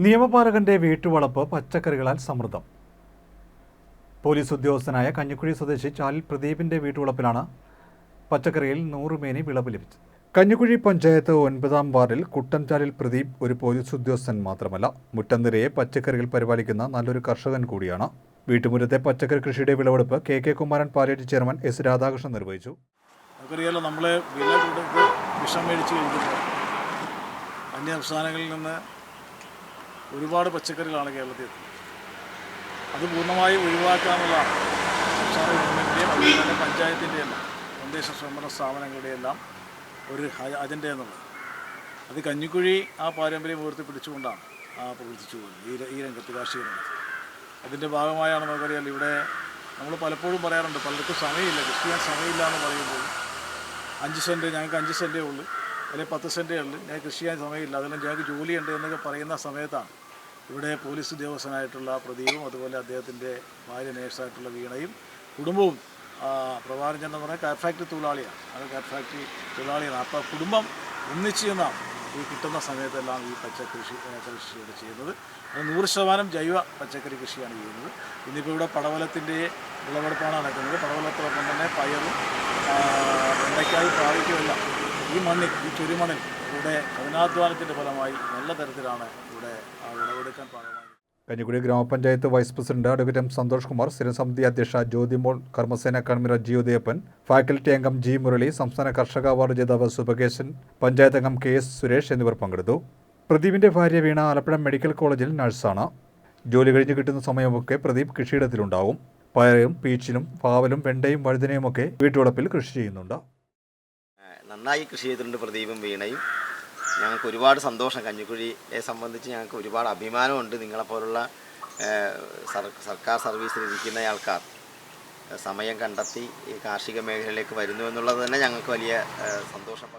നിയമപാലകന്റെ വീട്ടുവളപ്പ് പച്ചക്കറികളാൽ സമൃദ്ധം. Police ഉദ്യോഗസ്ഥനായ കഞ്ഞിക്കുഴി സ്വദേശി ചാലിൽ പ്രദീപിന്റെ വീട്ടുവളപ്പിലാണ് പച്ചക്കറിയിൽ നൂറുമേനി വിളവ് ലഭിച്ചത്. കഞ്ഞിക്കുഴി പഞ്ചായത്ത് ഒൻപതാം വാർഡിൽ കുട്ടൻചാലിൽ പ്രദീപ് ഒരു പോലീസ് ഉദ്യോഗസ്ഥൻ മാത്രമല്ല മുറ്റം പച്ചക്കറികൾ പരിപാലിക്കുന്ന നല്ലൊരു കർഷകൻ കൂടിയാണ്. വീട്ടുമുറ്റത്തെ പച്ചക്കറി കൃഷിയുടെ വിളവെടുപ്പ് കെ കെ കുമാരൻ പാലേറ്റ് ചെയർമാൻ എസ് രാധാകൃഷ്ണൻ നിർവഹിച്ചു. നമ്മളെ വില വിഷം മേടിച്ച് കഴിഞ്ഞിട്ടുണ്ട് അന്യ സംസ്ഥാനങ്ങളിൽ നിന്ന് ഒരുപാട് പച്ചക്കറികളാണ് കേരളത്തിൽ അത് പൂർണമായും ഒഴിവാക്കാമെന്നുള്ളതാണ് സംസ്ഥാന ഗവൺമെന്റിന്റെയും അതുപോലെ തന്നെ പഞ്ചായത്തിന്റെയും തദ്ദേശ സ്വയംഭരണ സ്ഥാപനങ്ങളുടെയും എല്ലാം ഒരു അജണ്ട എന്നുള്ളത്. അത് കഞ്ഞിക്കുഴി ആ പാരമ്പര്യം ഉയർത്തിപ്പിടിച്ചുകൊണ്ടാണ് ആ പ്രവർത്തിച്ചു പോകുന്നത് ഈ ഈ രംഗത്ത് കാർഷിക രംഗത്ത്. അതിന്റെ ഭാഗമായാണ് നമുക്കറിയാം ഇവിടെ നമ്മൾ പലപ്പോഴും പറയാറുണ്ട് പലർക്കും സമയമില്ല കൃഷി ചെയ്യാൻ സമയമില്ല എന്ന് പറയുമ്പോൾ അഞ്ച് സെന്റ് ഞങ്ങൾക്ക് അഞ്ച് സെന്റേ ഉള്ളൂ അല്ലെങ്കിൽ പത്ത് സെന്റേ ഉള്ളൂ ഞാൻ കൃഷി ചെയ്യാൻ സമയമില്ല അതെല്ലാം ഞങ്ങൾക്ക് ജോലിയുണ്ട് എന്നൊക്കെ പറയുന്ന സമയത്താണ് ഇവിടെ പോലീസ് ഉദ്യോഗസ്ഥനായിട്ടുള്ള പ്രദീപും അതുപോലെ അദ്ദേഹത്തിന്റെ ഭാര്യ നേഴ്സായിട്ടുള്ള വീണയും കുടുംബവും പ്രഭാകരൻ എന്ന് പറഞ്ഞാൽ കാർ ഫാക്ടറി തൊഴിലാളിയാണ്. അത് കാർ ഫാക്ടറി തൊഴിലാളിയാണ്. അപ്പോൾ കുടുംബം ഒന്നിച്ച് നിന്നാണ് ഈ കിട്ടുന്ന സമയത്തെല്ലാം ഈ പച്ചക്കൃഷി കൃഷി കൃഷിയുടെ ചെയ്യുന്നത്. അത് നൂറ് ശതമാനം ജൈവ പച്ചക്കറി കൃഷിയാണ് ചെയ്യുന്നത്. ഇന്നിപ്പോൾ ഇവിടെ പടവലത്തിന്റെ വിളവെടുപ്പാണ് നടക്കുന്നത്. പടവലത്തോടൊപ്പം തന്നെ പയറും വെണ്ടയ്ക്കായി പാവയ്ക്കുമെല്ലാം ഈ മണ്ണിൽ ഈ ചുരുമണ്ണിൽ ഇവിടെ കഠിനാധ്വാനത്തിന്റെ ഫലമായി നല്ല തരത്തിലാണ് ഇവിടെ പാകമായി കഞ്ഞിക്കുഴി ഗ്രാമപഞ്ചായത്ത് vice president advocate M Santhosh Kumar സ്ഥിരസമിതി അധ്യക്ഷ ജ്യോതിമോൾ കർമ്മസേന കൺവീനർ ജി ഉദയപ്പൻ ഫാക്കൽറ്റി അംഗം ജി മുരളി സംസ്ഥാന കർഷക അവാർഡ് ജേതാവ് സുഭകേശൻ പഞ്ചായത്ത് അംഗം കെ എസ് സുരേഷ് എന്നിവർ പങ്കെടുത്തു. പ്രദീപിന്റെ ഭാര്യ വീണ ആലപ്പുഴ മെഡിക്കൽ കോളേജിൽ നഴ്സാണ്. ജോലി കഴിഞ്ഞ് കിട്ടുന്ന സമയമൊക്കെ പ്രദീപ് കൃഷിയിടത്തിലുണ്ടാവും. പയറും പീച്ചിലും പാവലും വെണ്ടയും വഴുതനയുമൊക്കെ വീട്ടുവളപ്പിൽ കൃഷി ചെയ്യുന്നുണ്ട്. നന്നായി കൃഷി ചെയ്തിട്ടുണ്ട് പ്രദീപും വീണയും. ഞങ്ങൾക്ക് ഒരുപാട് സന്തോഷം കഞ്ഞിക്കുഴിയെ സംബന്ധിച്ച് ഞങ്ങൾക്ക് ഒരുപാട് അഭിമാനമുണ്ട് നിങ്ങളെപ്പോലുള്ള സർക്കാർ സർവീസിലിരിക്കുന്ന ആൾക്കാർ സമയം കണ്ടെത്തി ഈ കാർഷിക മേഖലയിലേക്ക് വരുന്നു എന്നുള്ളത് തന്നെ ഞങ്ങൾക്ക് വലിയ സന്തോഷം.